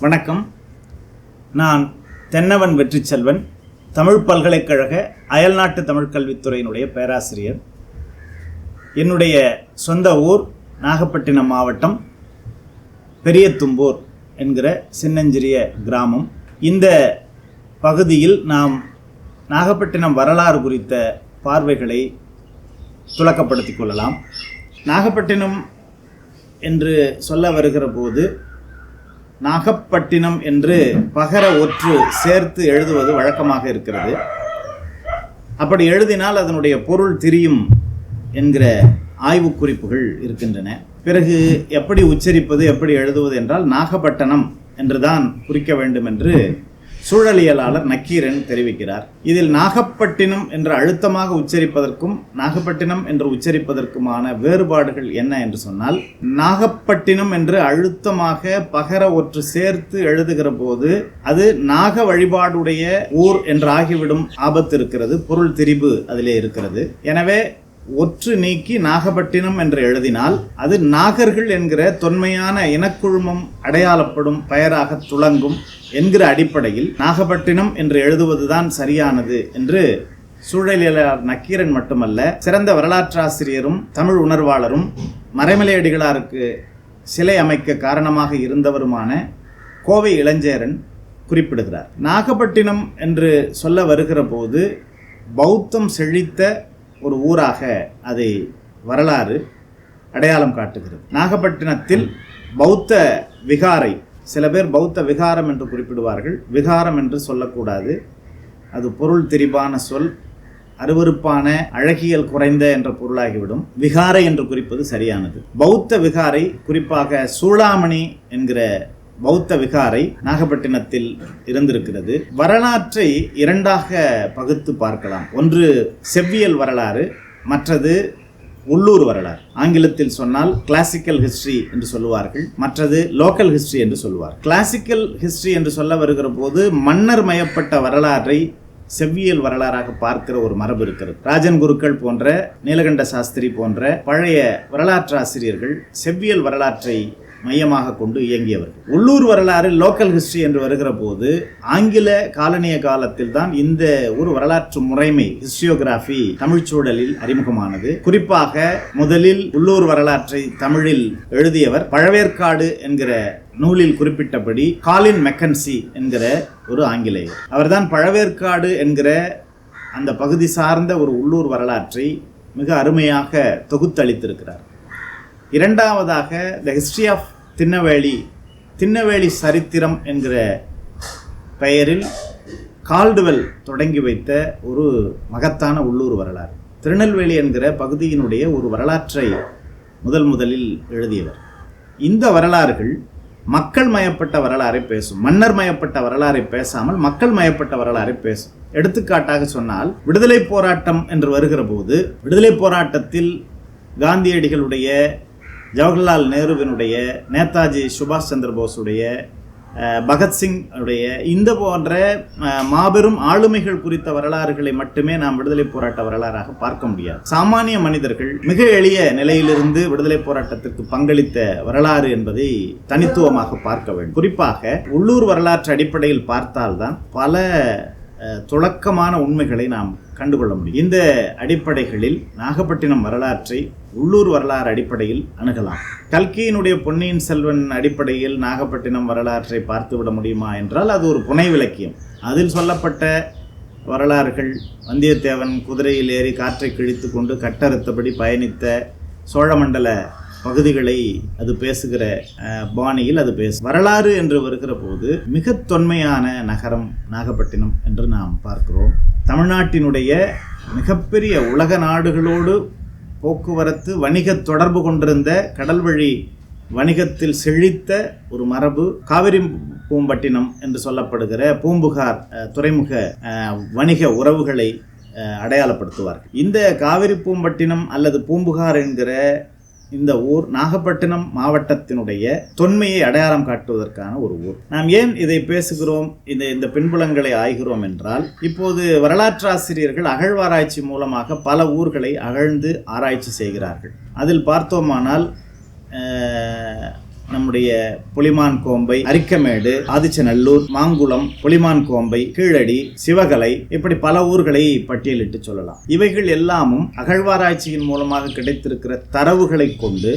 வணக்கம். நான் தென்னவன் வெற்றிச்செல்வன் தமிழ் பல்கலைக்கழக அயல்நாட்டு தமிழ் கல்வித்துறையினுடைய பேராசிரியர். என்னுடைய சொந்த ஊர் நாகப்பட்டினம் மாவட்டம் பெரியதும்பூர் என்கிற சின்னஞ்சிறிய கிராமம். இந்த பகுதியில் நாம் நாகப்பட்டினம் வரலாறு குறித்த பார்வைகளை துலக்கப்படுத்திக் கொள்ளலாம். நாகப்பட்டினம் என்று சொல்ல வருகிற போது நாகப்பட்டினம் என்று பகர ஒற்று சேர்த்து எழுதுவது வழக்கமாக இருக்கிறது. அப்படி எழுதினால் அதனுடைய பொருள் திரியும் என்கிற ஆய்வு குறிப்புகள் இருக்கின்றன. பிறகு எப்படி உச்சரிப்பது எப்படி எழுதுவது என்றால் நாகப்பட்டினம் என்றுதான் குறிக்க வேண்டும் என்று சூழலியலாளர் நக்கீரன் தெரிவிக்கிறார். இதில் நாகப்பட்டினம் என்று அழுத்தமாக உச்சரிப்பதற்கும் நாகப்பட்டினம் என்று உச்சரிப்பதற்குமான வேறுபாடுகள் என்ன என்று சொன்னால் நாகப்பட்டினம் என்று அழுத்தமாக பகர ஒற்று சேர்த்து எழுதுகிற போது அது நாக வழிபாடுடைய ஊர் என்று ஆகிவிடும் ஆபத்து இருக்கிறது பொருள் திரிபு அதிலே இருக்கிறது. எனவே ஒற்று நீக்கி நாகப்பட்டினம் என்று எழுதினால் அது நாகர்கள் என்கிற தொன்மையான இனக்குழுமம் அடையாளப்படும் பெயராக துளங்கும் என்கிற அடிப்படையில் நாகப்பட்டினம் என்று எழுதுவதுதான் சரியானது என்று சூழலியலாளர் நக்கீரன் மட்டுமல்ல சிறந்த வரலாற்றாசிரியரும் தமிழ் உணர்வாளரும் மறைமலையடிகளாருக்கு சிலை அமைக்க காரணமாக இருந்தவருமான கோவை இளஞ்சேரன் குறிப்பிடுகிறார். நாகப்பட்டினம் என்று சொல்ல வருகிற போது பௌத்தம் செழித்த ஒரு ஊராக அதை வரலாறு அடையாளம் காட்டுகிறது. நாகப்பட்டினத்தில் பௌத்த விகாரை சில பேர் பௌத்த விகாரம் என்று குறிப்பிடுவார்கள். விகாரம் என்று சொல்லக்கூடாது. அது பொருள் திரிபான சொல் அருவருப்பான அழகியல் குறைந்த என்ற பொருளாகிவிடும். விகாரை என்று குறிப்பது சரியானது. பௌத்த விகாரை குறிப்பாக சூளாமணி என்கிற பௌத்த விகாரை நாகப்பட்டினத்தில் இருந்திருக்கிறது. வரலாற்றை இரண்டாக பகுத்து பார்க்கலாம். ஒன்று செவ்வியல் வரலாறு மற்றது உள்ளூர் வரலாறு. ஆங்கிலத்தில் சொன்னால் கிளாசிக்கல் ஹிஸ்டரி என்று சொல்லுவார்கள் மற்றது லோக்கல் ஹிஸ்டரி என்று சொல்லுவார். கிளாசிக்கல் ஹிஸ்டரி என்று சொல்ல வருகிற போது மன்னர் மயப்பட்ட வரலாற்றை செவ்வியல் வரலாறாக பார்க்கிற ஒரு மரபு இருக்கிறது. ராஜன் குருக்கள் போன்ற நீலகண்ட சாஸ்திரி போன்ற பழைய வரலாற்று ஆசிரியர்கள் செவ்வியல் வரலாற்றை மையமாக கொண்டு இயங்கியவர்கள். உள்ளூர் வரலாறு லோக்கல் ஹிஸ்டரி என்று வருகிற போது ஆங்கில காலனிய காலத்தில் தான் இந்த ஒரு வரலாற்று முறைமை ஹிஸ்டியோகிராஃபி தமிழ்ச்சூழலில் அறிமுகமானது. குறிப்பாக முதலில் உள்ளூர் வரலாற்றை தமிழில் எழுதியவர் பழவேற்காடு என்கிற நூலில் குறிப்பிட்டபடி காலின் மெக்கன்சி என்கிற ஒரு ஆங்கிலேயர். அவர்தான் பழவேற்காடு என்கிற அந்த பகுதி சார்ந்த ஒரு உள்ளூர் வரலாற்றை மிக அருமையாக தொகுத்தளித்திருக்கிறார். இரண்டாவதாக the history of Tinnevelly Tinnevelly சரித்திரம் என்கிற பெயரில் கால்டுவெல் தொடங்கி வைத்த ஒரு மகத்தான உள்ளூர் வரலாறு. திருநெல்வேலி என்கிற பகுதியினுடைய ஒரு வரலாற்றை முதல் முதலில் எழுதியவர். இந்த வரலாறுகள் மக்கள் மயப்பட்ட வரலாறை பேசும். மன்னர் மயப்பட்ட வரலாறை பேசாமல் மக்கள் மயப்பட்ட வரலாறை பேசும். எடுத்துக்காட்டாக சொன்னால் விடுதலை போராட்டம் என்று வருகிற போது விடுதலை போராட்டத்தில் காந்தியடிகளுடைய ஜவஹர்லால் நேருவினுடைய நேதாஜி சுபாஷ் சந்திர போஸுடைய பகத்சிங் உடைய இந்த போன்ற மாபெரும் ஆளுமைகள் குறித்த வரலாறுகளை மட்டுமே நாம் விடுதலை போராட்ட வரலாறாக பார்க்க முடியாது. சாமானிய மனிதர்கள் மிக எளிய நிலையிலிருந்து விடுதலை போராட்டத்திற்கு பங்களித்த வரலாறு என்பதை தனித்துவமாக பார்க்க வேண்டும். குறிப்பாக உள்ளூர் வரலாற்று அடிப்படையில் பார்த்தால்தான் பல துளக்கமான உண்மைகளை நாம் கண்டுகொள்ள முடியும் இந்த அடிப்படைகளில் நாகப்பட்டினம் வரலாற்றை உள்ளூர் வரலாறு அடிப்படையில் அணுகலாம். கல்கியினுடைய பொன்னியின் செல்வன் அடிப்படையில் நாகப்பட்டினம் வரலாற்றை பார்த்துவிட முடியுமா என்றால் அது ஒரு புனை விலக்கியம் அதில் சொல்லப்பட்ட வரலாறுகள் வந்தியத்தேவன் குதிரையில் ஏறி காற்றை கிழித்து கொண்டு கட்டறுத்தபடி பயணித்த சோழமண்டல பகுதிகளை அது பேசுகிற பாணியில் அது பேசு. வரலாறு என்று வருகிற போது மிக தொன்மையான நகரம் நாகப்பட்டினம் என்று நாம் பார்க்கிறோம். தமிழ்நாட்டினுடைய மிகப்பெரிய உலக நாடுகளோடு போக்குவரத்து வணிக தொடர்பு கொண்டிருந்த கடல் வழி வணிகத்தில் செழித்த ஒரு மரபு காவிரி பூம்பட்டினம் என்று சொல்லப்படுகிற பூம்புகார் துறைமுக வணிக உறவுகளை அடையாளப்படுத்துவார் அடையாளப்படுத்துவார்கள். இந்த காவிரி பூம்பட்டினம் அல்லது பூம்புகார் என்கிற இந்த ஊர் நாகப்பட்டினம் மாவட்டத்தினுடைய தொன்மையை அடையாளம் காட்டுவதற்கான ஒரு ஊர். நாம் ஏன் இதை பேசுகிறோம்? இந்த இந்த பின்புலங்களை ஆய்கிறோம் என்றால் இப்போது வரலாற்றாசிரியர்கள் அகழ்வாராய்ச்சி மூலமாக பல ஊர்களை அகழ்ந்து ஆராய்ச்சி செய்கிறார்கள். அதில் பார்த்தோமானால் நம்முடைய புலிமான் கோம்பை அரிக்கமேடு ஆதிச்சநல்லூர் மாங்குளம் புலிமான் கோம்பை கீழடி சிவகலை இப்படி பல ஊர்களை பட்டியலிட்டு சொல்லலாம். இவைகள் எல்லாமும் அகழ்வாராய்ச்சியின் மூலமாக கிடைத்திருக்கிற தரவுகளை கொண்டு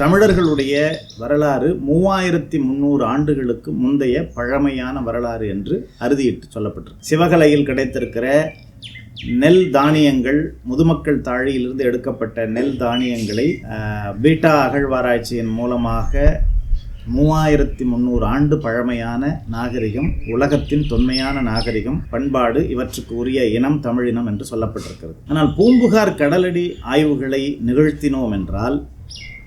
தமிழர்களுடைய வரலாறு மூவாயிரத்தி முந்நூறு ஆண்டுகளுக்கு முந்தைய பழமையான வரலாறு என்று அறுதியிட்டு சொல்லப்பட்டிருக்கு. சிவகலையில் கிடைத்திருக்கிற நெல் தானியங்கள் முதுமக்கள் தாழியிலிருந்து எடுக்கப்பட்ட நெல் தானியங்களை பீட்டா அகழ்வாராய்ச்சியின் மூலமாக மூவாயிரத்தி முந்நூறு ஆண்டு பழமையான நாகரிகம் உலகத்தின் தொன்மையான நாகரிகம் பண்பாடு இவற்றுக்கு உரிய இனம் தமிழினம் என்று சொல்லப்பட்டிருக்கிறது. ஆனால் பூம்புகார் கடலடி ஆய்வுகளை நிகழ்த்தினோம் என்றால்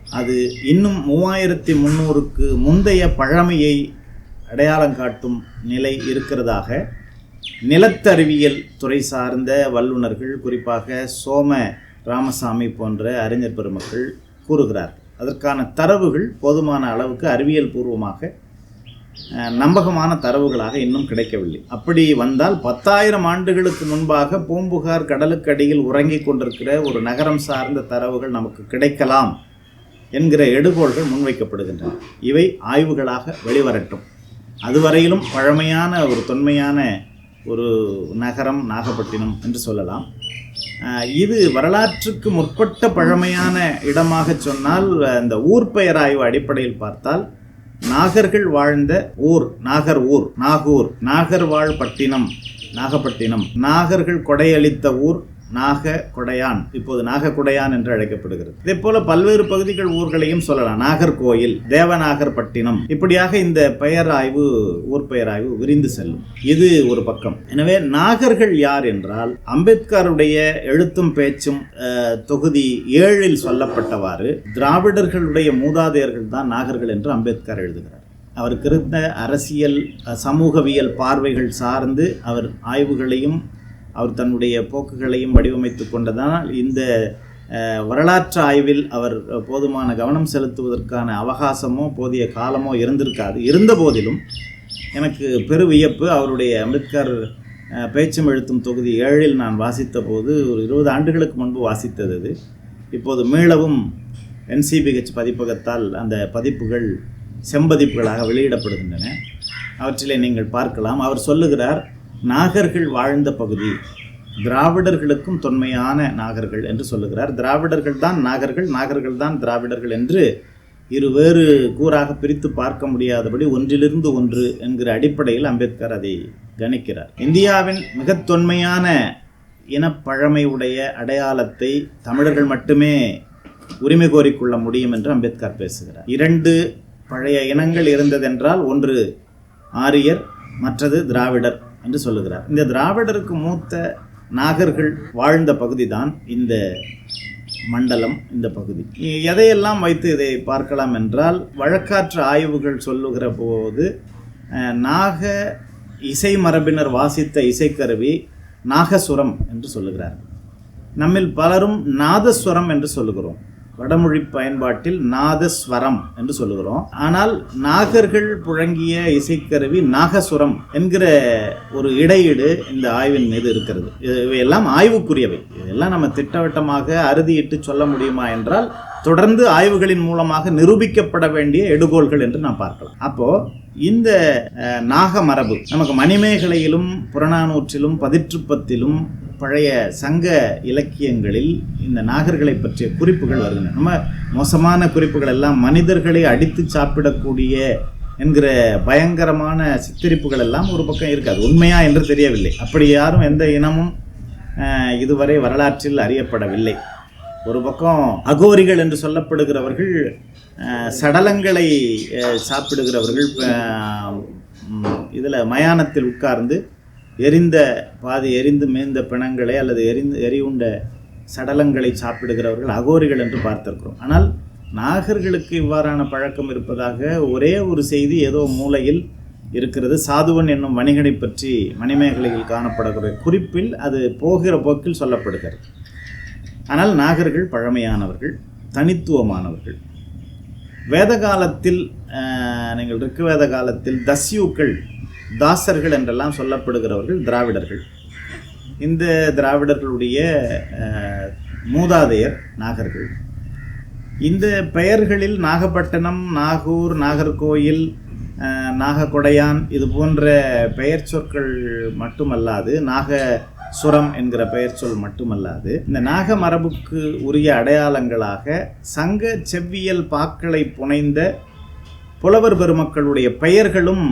அது இன்னும் மூவாயிரத்தி முந்நூறுக்கு முந்தைய பழமையை அடையாளம் காட்டும் நிலை இருக்கிறதாக நிலத்தறிவியல் துறை சார்ந்த வல்லுநர்கள் குறிப்பாக சோம ராமசாமி போன்ற அறிஞர் பெருமக்கள் கூறுகிறார். அதற்கான தரவுகள் போதுமான அளவுக்கு அறிவியல் பூர்வமாக நம்பகமான தரவுகளாக இன்னும் கிடைக்கவில்லை. அப்படி வந்தால் பத்தாயிரம் ஆண்டுகளுக்கு முன்பாக பூம்புகார் கடலுக்கடியில் உறங்கிக் கொண்டிருக்கிற ஒரு நகரம் சார்ந்த தரவுகள் நமக்கு கிடைக்கலாம் என்கிற எடுகோள்கள் முன்வைக்கப்படுகின்றன. இவை ஆய்வுகளாக வெளிவரட்டும். அதுவரையிலும் பழமையான ஒரு தொன்மையான ஒரு நகரம் நாகப்பட்டினம் என்று சொல்லலாம். இது வரலாற்றுக்கு முற்பட்ட பழமையான இடமாக சொன்னால் இந்த ஊர் பெயர் ஆய்வு அடிப்படையில் பார்த்தால் நாகர்கள் வாழ்ந்த ஊர் நாகர் ஊர் நாகூர் நாகர் வாழ் பட்டினம் நாகப்பட்டினம். நாகர்கள் கொடையளித்த ஊர் நாக கொடையான் இப்போது நாகக்குடையான் என்று அழைக்கப்படுகிறது. இதே போல பல்வேறு பகுதிகள் ஊர்களையும் சொல்லலாம். நாகர்கோயில் தேவநாகர்பட்டினம். இப்படியாக இந்த பெயர் ஆய்வு ஊர் பெயர் ஆய்வு விரிந்து செல்லும். இது ஒரு பக்கம். எனவே நாகர்கள் யார் என்றால் அம்பேத்கருடைய எழுத்தும் பேச்சும் தொகுதி ஏழில் சொல்லப்பட்டவாறு திராவிடர்களுடைய மூதாதையர்கள் தான் நாகர்கள் என்று அம்பேத்கர் எழுதுகிறார். அவருக்கு இருந்த அரசியல் சமூகவியல் பார்வைகள் சார்ந்து அவர் ஆய்வுகளையும் அவர் தன்னுடைய போக்குகளையும் வடிவமைத்து கொண்டதால் இந்த வரலாற்று ஆய்வில் அவர் போதுமான கவனம் செலுத்துவதற்கான அவகாசமோ போதிய காலமோ இருந்திருக்காது. இருந்த போதிலும் எனக்கு பெரு வியப்பு. அவருடைய அம்பேத்கர் பேச்சும் எழுத்தும் தொகுதி ஏழில் நான் வாசித்த போது ஒரு இருபது ஆண்டுகளுக்கு முன்பு வாசித்தது அது. இப்போது மீளவும் என்சிபிஹெச் பதிப்பகத்தால் அந்த பதிப்புகள் செம்பதிப்புகளாக வெளியிடப்படுகின்றன. அவற்றிலே நீங்கள் பார்க்கலாம். அவர் சொல்லுகிறார் நாகர்கள் வாழ்ந்த பகுதி திராவிடர்களுக்கும் தொன்மையான நாகர்கள் என்று சொல்லுகிறார். திராவிடர்கள் தான் நாகர்கள் நாகர்கள் தான் திராவிடர்கள் என்று இரு வேறு கூறாக பிரித்து பார்க்க முடியாதபடி ஒன்றிலிருந்து ஒன்று என்கிற அடிப்படையில் அம்பேத்கர் அதை கணிக்கிறார். இந்தியாவின் மிக தொன்மையான இனப்பழமை உடைய அடையாளத்தை தமிழர்கள் மட்டுமே உரிமை கோரிக்கொள்ள முடியும் என்று அம்பேத்கர் பேசுகிறார். இரண்டு பழைய இனங்கள் இருந்ததென்றால் ஒன்று ஆரியர் மற்றது திராவிடர். என்று சொல்லுகிறார். இந்த திராவிடருக்கு மூத்த நாகர்கள் வாழ்ந்த பகுதி தான் இந்த மண்டலம் இந்த பகுதி. எதையெல்லாம் வைத்து இதை பார்க்கலாம் என்றால் வழக்காற்று ஆய்வுகள் சொல்லுகிற போது நாக இசை மரபினர் வாசித்த இசைக்கருவி நாகசுரம் என்று சொல்லுகிறார் நம்மில் பலரும் நாதஸ்வரம் என்று சொல்லுகிறோம். வடமொழி பயன்பாட்டில் நாதஸ்வரம் என்று சொல்லுகிறோம். ஆனால் நாகர்கள் புழங்கிய இசைக்கருவி நாகசுரம் என்கிற ஒரு இடையீடு இந்த ஆய்வின் மீது இருக்கிறது. இவையெல்லாம் ஆய்வுக்குரியவை. இதெல்லாம் நம்ம திட்டவட்டமாக அறுதியிட்டு சொல்ல முடியுமா என்றால் தொடர்ந்து ஆய்வுகளின் மூலமாக நிரூபிக்கப்பட வேண்டிய எடுகோள்கள் என்று நாம் பார்க்கலாம். அப்போ இந்த நாக மரபு நமக்கு மணிமேகலையிலும் புறநானூற்றிலும் பதிற்றுப்பத்திலும் பழைய சங்க இலக்கியங்களில் இந்த நாகர்களை பற்றிய குறிப்புகள் வருகின்றன. நம்ம மோசமான குறிப்புகள் எல்லாம் மனிதர்களை அடித்து சாப்பிடக்கூடிய என்கிற பயங்கரமான சித்தரிப்புகள் எல்லாம் ஒரு பக்கம் இருக்காது உண்மையா என்று தெரியவில்லை. அப்படி யாரும் எந்த இனமும் இதுவரை வரலாற்றில் அறியப்படவில்லை. ஒரு பக்கம் அகோரிகள் என்று சொல்லப்படுகிறவர்கள் சடலங்களை சாப்பிடுகிறவர்கள் இதில் மயானத்தில் உட்கார்ந்து எரிந்த பாதி எரிந்து மேய்ந்த பிணங்களை அல்லது எரிந்து எரிவுண்ட சடலங்களை சாப்பிடுகிறவர்கள் அகோரிகள் என்று பார்த்திருக்கிறோம். ஆனால் நாகர்களுக்கு இவ்வாறான பழக்கம் இருப்பதாக ஒரே ஒரு செய்தி ஏதோ மூலையில் இருக்கிறது. சாதுவன் என்னும் வணிகனை பற்றி மணிமேகலையில் காணப்படுகிற குறிப்பில் அது போகிற போக்கில் சொல்லப்படுகிறது. ஆனால் நாகர்கள் பழமையானவர்கள் தனித்துவமானவர்கள். வேத காலத்தில் நீங்கள் ரிக்குவேத காலத்தில் தஸ்யூக்கள் தாசர்கள் என்றெல்லாம் சொல்லப்படுகிறவர்கள் திராவிடர்கள். இந்த திராவிடர்களுடைய மூதாதையர் நாகர்கள். இந்த பெயர்களில் நாகப்பட்டினம் நாகூர் நாகர்கோயில் நாகக்கொடையான் இது போன்ற பெயர் சொற்கள் மட்டுமல்லாது நாகசுரம் என்கிற பெயர் சொல் மட்டுமல்லாது இந்த நாக மரபுக்கு உரிய அடையாளங்களாக சங்க செவ்வியல் பாக்களை புனைந்த புலவர் பெருமக்களுடைய பெயர்களும்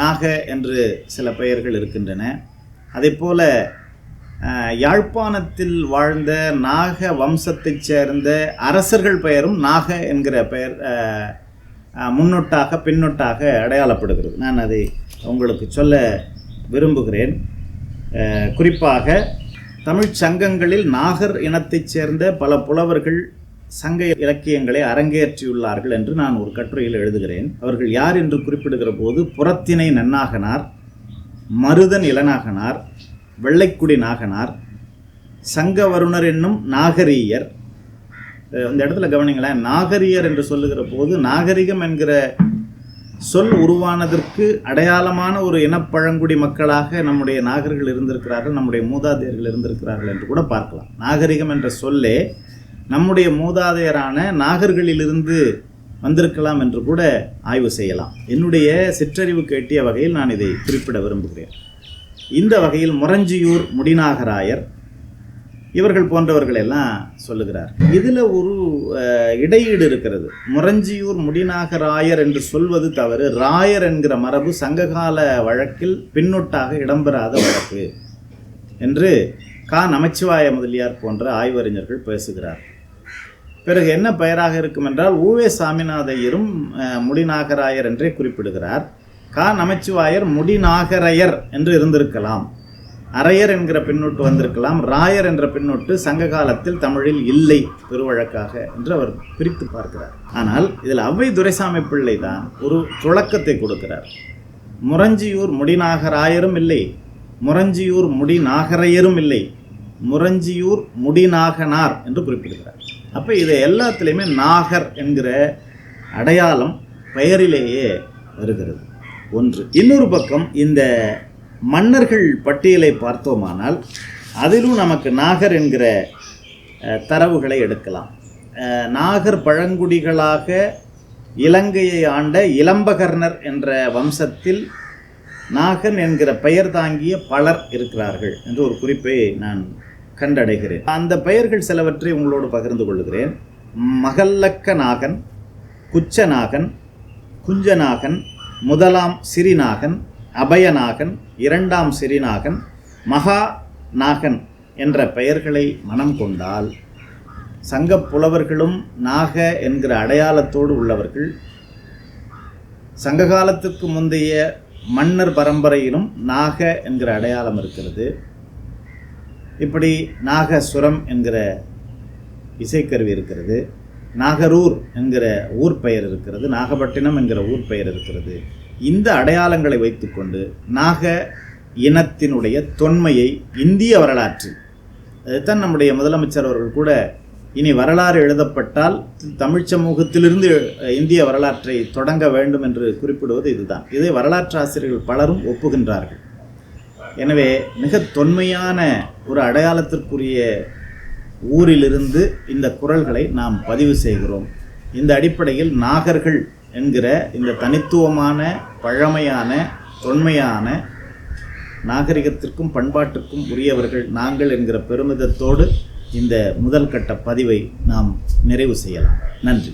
நாக என்று சில பெயர்கள் இருக்கின்றன. அதேபோல யாழ்ப்பாணத்தில் வாழ்ந்த நாக வம்சத்தைச் சேர்ந்த அரசர்கள் பெயரும் நாக என்கிற பெயர் முன்னொட்டாக பின்னொட்டாக அடையாளப்படுகிறது. நான் அதை உங்களுக்கு சொல்ல விரும்புகிறேன். குறிப்பாக தமிழ்ச் சங்கங்களில் நாகர் இனத்தைச் சேர்ந்த பல புலவர்கள் சங்க இலக்கியங்களை அரங்கேற்றியுள்ளார்கள் என்று நான் ஒரு கட்டுரையில் எழுதுகிறேன். அவர்கள் யார் என்று குறிப்பிடுகிற போது புறத்தினை நன்னாகனார் மருதன் இளநாகனார் வெள்ளைக்குடி நாகனார் சங்கவருணர் என்னும் நாகரீயர். இந்த இடத்துல கவனிங்களேன் நாகரீயர் என்று சொல்லுகிற போது நாகரிகம் என்கிற சொல் உருவானதற்கு அடையாளமான ஒரு இனப்பழங்குடி மக்களாக நம்முடைய நாகர்கள் இருந்திருக்கிறார்கள் நம்முடைய மூதாதையர்கள் இருந்திருக்கிறார்கள் என்று கூட பார்க்கலாம். நாகரிகம் என்ற சொல்லே நம்முடைய மூதாதையரான நாகர்களிலிருந்து வந்திருக்கலாம் என்று கூட ஆய்வு செய்யலாம். என்னுடைய சிற்றறிவுக்கு எட்டிய வகையில் நான் இதை குறிப்பிட விரும்புகிறேன். இந்த வகையில் முரஞ்சியூர் முடிநாகராயர் இவர்கள் போன்றவர்கள் எல்லாம் சொல்லுகிறார். இதில் ஒரு இடையீடு இருக்கிறது. முரஞ்சியூர் முடிநாகராயர் என்று சொல்வது தவறு. ராயர் என்கிற மரபு சங்ககால வழக்கில் பின்னொட்டாக இடம்பெறாத வழக்கு என்று கா. நமச்சிவாய முதலியார் போன்ற ஆய்வறிஞர்கள் பேசுகிறார். பிறகு என்ன பெயராக இருக்கும் என்றால் ஊவே சாமிநாதையரும் முடிநாகராயர் என்றே குறிப்பிடுகிறார். கா நமச்சிவாயர் முடிநாகரையர் என்று இருந்திருக்கலாம். அரையர் என்கிற பின்னொட்டு வந்திருக்கலாம். ராயர் என்ற பின்னொட்டு சங்க காலத்தில் தமிழில் இல்லை பெருவழக்காக என்று அவர் பிரித்து பார்க்கிறார். ஆனால் இதில் அவ்வை துரைசாமி பிள்ளை தான் ஒரு துளக்கத்தை கொடுக்கிறார். முரஞ்சியூர் முடிநாகராயரும் இல்லை முரஞ்சியூர் முடிநாகரையரும் இல்லை முரஞ்சியூர் முடிநாகனார் என்று குறிப்பிடுகிறார். அப்போ இதை எல்லாத்துலேயுமே நாகர் என்கிற அடையாளம் பெயரிலேயே வருகிறது. ஒன்று இன்னொரு பக்கம் இந்த மன்னர்கள் பட்டியலை பார்த்தோமானால் அதிலும் நமக்கு நாகர் என்கிற தரவுகளை எடுக்கலாம். நாகர் பழங்குடிகளாக இலங்கையை ஆண்ட இளம்பகர்ணர் என்ற வம்சத்தில் நாகன் என்கிற பெயர் தாங்கிய பலர் இருக்கிறார்கள் என்று ஒரு குறிப்பை நான் கண்டடைகிறேன். அந்த பெயர்கள் சிலவற்றை உங்களோடு பகிர்ந்து கொள்கிறேன். மகல்லக்க நாகன் குச்சநாகன் குஞ்சநாகன் முதலாம் சிறிநாகன் அபயநாகன் இரண்டாம் சிறிநாகன் மகா நாகன் என்ற பெயர்களை மனம் கொண்டால் சங்கப் புலவர்களும் நாக என்கிற அடையாளத்தோடு உள்ளவர்கள் சங்க காலத்துக்கு முந்தைய மன்னர் பரம்பரையிலும் நாக என்கிற அடையாளம் இருக்கிறது. இப்படி நாகசுரம் என்கிற இசைக்கருவி இருக்கிறது நாகரூர் என்கிற ஊர் பெயர் இருக்கிறது நாகப்பட்டினம் என்கிற ஊர் பெயர் இருக்கிறது. இந்த அடையாளங்களை வைத்துக்கொண்டு நாக இனத்தினுடைய தொன்மையை இந்திய வரலாற்றில் அதுதான் நம்முடைய முதலமைச்சர் அவர்கள் கூட இனி வரலாறு எழுதப்பட்டால் தமிழ் சமூகத்திலிருந்து இந்திய வரலாற்றை தொடங்க வேண்டும் என்று குறிப்பிடுவது இதுதான். இதை வரலாற்று ஆசிரியர்கள் பலரும் ஒப்புகின்றார்கள். எனவே மிக தொன்மையான ஒரு அடையாளத்திற்குரிய ஊரிலிருந்து இந்த குரல்களை நாம் பதிவு செய்கிறோம். இந்த அடிப்படையில் நாகர்கள் என்கிற இந்த தனித்துவமான பழமையான தொன்மையான நாகரிகத்திற்கும் பண்பாட்டுக்கும் உரியவர்கள் நாங்கள் என்கிற பெருமிதத்தோடு இந்த முதல் கட்ட பதிவை நாம் நிறைவு செய்யலாம். நன்றி.